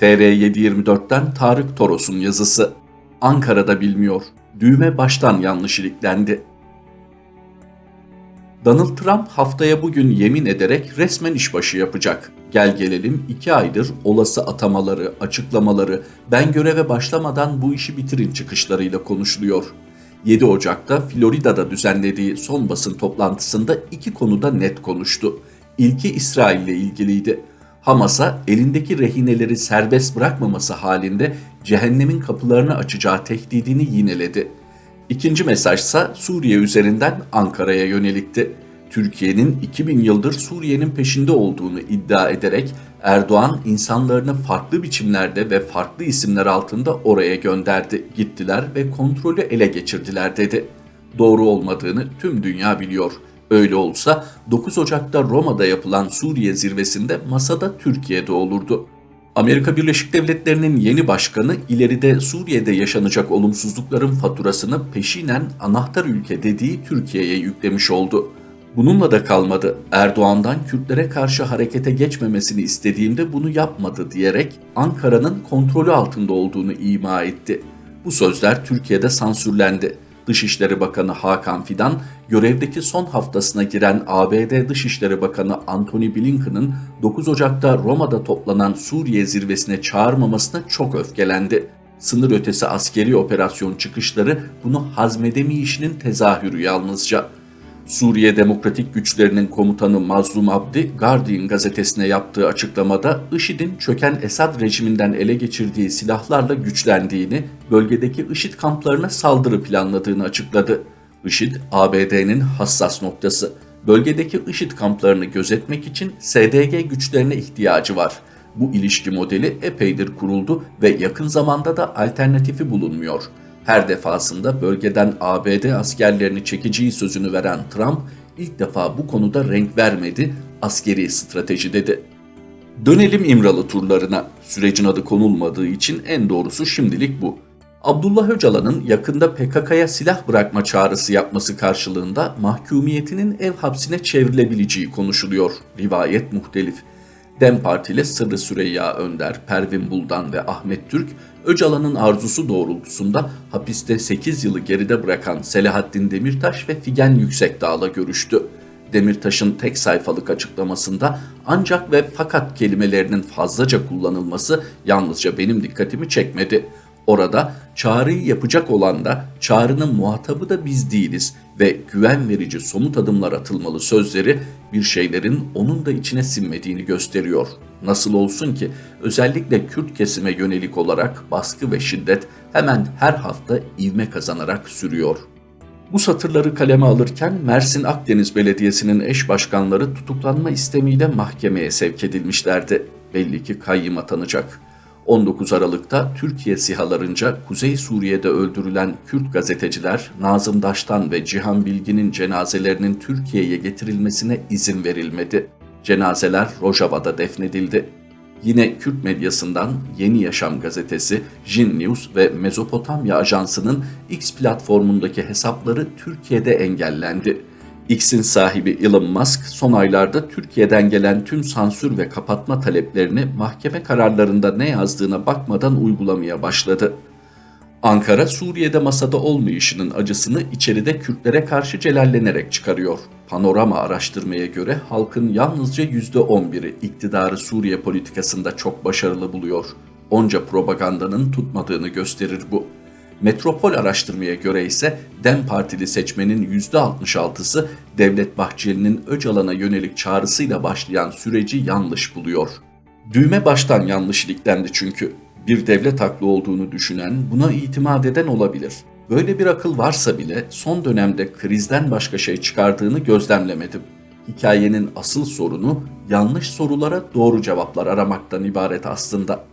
TR724'ten Tarık Toros'un yazısı. Ankara'da bilmiyor. Düğme baştan yanlış iliklendi. Donald Trump haftaya bugün yemin ederek resmen işbaşı yapacak. Gel gelelim iki aydır olası atamaları, açıklamaları, ben göreve başlamadan bu işi bitirin çıkışlarıyla konuşuluyor. 7 Ocak'ta Florida'da düzenlediği son basın toplantısında iki konuda net konuştu. İlki İsrail ile ilgiliydi. Hamas'a elindeki rehineleri serbest bırakmaması halinde cehennemin kapılarını açacağı tehdidini yineledi. İkinci mesajsa Suriye üzerinden Ankara'ya yönelikti. Türkiye'nin 2000 yıldır Suriye'nin peşinde olduğunu iddia ederek Erdoğan insanlarını farklı biçimlerde ve farklı isimler altında oraya gönderdi. Gittiler ve kontrolü ele geçirdiler dedi. Doğru olmadığını tüm dünya biliyor. Öyle olsa 9 Ocak'ta Roma'da yapılan Suriye zirvesinde masada Türkiye'de olurdu. Amerika Birleşik Devletleri'nin yeni başkanı ileride Suriye'de yaşanacak olumsuzlukların faturasını peşinen anahtar ülke dediği Türkiye'ye yüklemiş oldu. Bununla da kalmadı. Erdoğan'dan Kürtlere karşı harekete geçmemesini istediğimde bunu yapmadı diyerek Ankara'nın kontrolü altında olduğunu ima etti. Bu sözler Türkiye'de sansürlendi. Dışişleri Bakanı Hakan Fidan, görevdeki son haftasına giren ABD Dışişleri Bakanı Antony Blinken'ın 9 Ocak'ta Roma'da toplanan Suriye zirvesine çağırmamasına çok öfkelendi. Sınır ötesi askeri operasyon çıkışları bunu hazmedemeyişinin tezahürü yalnızca. Suriye Demokratik Güçlerinin komutanı Mazlum Abdi, Guardian gazetesine yaptığı açıklamada IŞİD'in çöken Esad rejiminden ele geçirdiği silahlarla güçlendiğini, bölgedeki IŞİD kamplarına saldırı planladığını açıkladı. IŞİD, ABD'nin hassas noktası. Bölgedeki IŞİD kamplarını gözetmek için SDG güçlerine ihtiyacı var. Bu ilişki modeli epeydir kuruldu ve yakın zamanda da alternatifi bulunmuyor. Her defasında bölgeden ABD askerlerini çekeceği sözünü veren Trump ilk defa bu konuda renk vermedi, askeri strateji dedi. Dönelim İmralı turlarına. Sürecin adı konulmadığı için en doğrusu şimdilik bu. Abdullah Öcalan'ın yakında PKK'ya silah bırakma çağrısı yapması karşılığında mahkumiyetinin ev hapsine çevrilebileceği konuşuluyor. Rivayet muhtelif. DEM Partili Sırrı Süreyya Önder, Pervin Buldan ve Ahmet Türk, Öcalan'ın arzusu doğrultusunda hapiste 8 yılı geride bırakan Selahattin Demirtaş ve Figen Yüksekdağ'la görüştü. Demirtaş'ın tek sayfalık açıklamasında ancak ve fakat kelimelerinin fazlaca kullanılması yalnızca benim dikkatimi çekmedi. Orada çağrıyı yapacak olan da çağrının muhatabı da biz değiliz ve güven verici somut adımlar atılmalı sözleri bir şeylerin onun da içine sinmediğini gösteriyor. Nasıl olsun ki özellikle Kürt kesime yönelik olarak baskı ve şiddet hemen her hafta ivme kazanarak sürüyor. Bu satırları kaleme alırken Mersin Akdeniz Belediyesi'nin eş başkanları tutuklanma istemiyle mahkemeye sevk edilmişlerdi. Belli ki kayyım atanacak. 19 Aralık'ta Türkiye sihalarınca Kuzey Suriye'de öldürülen Kürt gazeteciler Nazım Daş'tan ve Cihan Bilgin'in cenazelerinin Türkiye'ye getirilmesine izin verilmedi. Cenazeler Rojava'da defnedildi. Yine Kürt medyasından Yeni Yaşam gazetesi, Jin News ve Mezopotamya Ajansı'nın X platformundaki hesapları Türkiye'de engellendi. X'in sahibi Elon Musk son aylarda Türkiye'den gelen tüm sansür ve kapatma taleplerini mahkeme kararlarında ne yazdığına bakmadan uygulamaya başladı. Ankara Suriye'de masada olmayışının acısını içeride Kürtlere karşı celallenerek çıkarıyor. Panorama araştırmaya göre halkın yalnızca %11'i iktidarı Suriye politikasında çok başarılı buluyor. Onca propagandanın tutmadığını gösterir bu. Metropol araştırmaya göre ise DEM Partili seçmenin %66'sı Devlet Bahçeli'nin Öcalan'a yönelik çağrısıyla başlayan süreci yanlış buluyor. Düğme baştan yanlış çünkü. Bir devlet haklı olduğunu düşünen, buna itimat eden olabilir. Böyle bir akıl varsa bile son dönemde krizden başka şey çıkardığını gözlemlemedim. Hikayenin asıl sorunu yanlış sorulara doğru cevaplar aramaktan ibaret aslında.